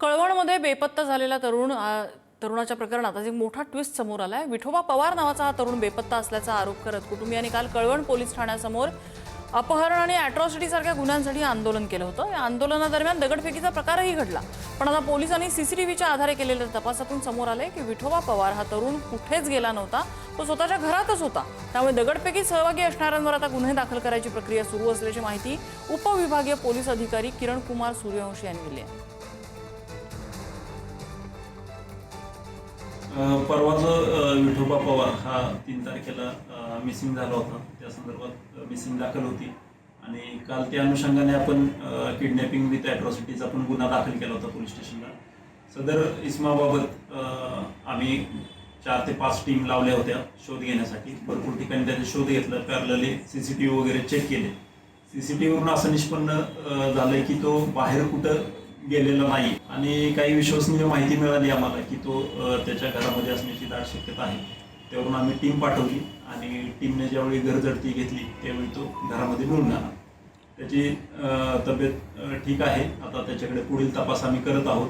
कळवणमध्ये बेपत्ता झालेला तरुण तरुणाच्या प्रकरणात आज एक मोठा ट्विस्ट समोर आलाय. विठोबा पवार नावाचा हा तरुण बेपत्ता असल्याचा आरोप करत कुटुंबियांनी काल कळवण पोलीस ठाण्यासमोर अपहरण आणि अॅट्रॉसिटी सारख्या गुन्ह्यांसाठी आंदोलन केलं होतं. या आंदोलनादरम्यान दगडफेकीचा प्रकारही घडला. पण आता पोलिसांनी सीसीटीव्हीच्या आधारे केलेल्या तपासातून समोर आले की विठोबा पवार हा तरुण कुठेच गेला नव्हता. तो स्वतःच्या घरातच होता. त्यामुळे दगडफेकीत सहभागी असणाऱ्यांवर आता गुन्हे दाखल करायची प्रक्रिया सुरू असल्याची माहिती उपविभागीय पोलीस अधिकारी किरण कुमार सूर्यवंशी यांनी दिली आहे. परवा जो विठोबा पवार हा तीन तारखेला मिसिंग झाला होता. त्या संदर्भात मिसिंग दाखल होती. आणि काल त्या अनुषंगाने आपण किडनॅपिंग विथ ॲट्रॉसिटीचा पण गुन्हा दाखल केला होता पोलीस स्टेशनला. सदर इस्माबाबत आम्ही चार ते पाच टीम लावल्या होत्या शोध घेण्यासाठी. भरपूर ठिकाणी त्याचा शोध घेतला parallelly C C T V वगैरे चेक केले. सी सी टी व्हीवरून असं निष्पन्न झालं झालंय की तो बाहेर कुठं गेलेला नाही. आणि काही विश्वसनीय माहिती मिळाली आम्हाला की तो त्याच्या घरामध्ये असण्याची दाट शक्यता आहे. त्यावरून आम्ही टीम पाठवली आणि टीमने ज्यावेळी घरझडती घेतली त्यावेळी तो घरामध्ये मिळून आला त्याची तब्येत ठीक आहे. आता त्याच्याकडे पुढील तपास आम्ही करत आहोत.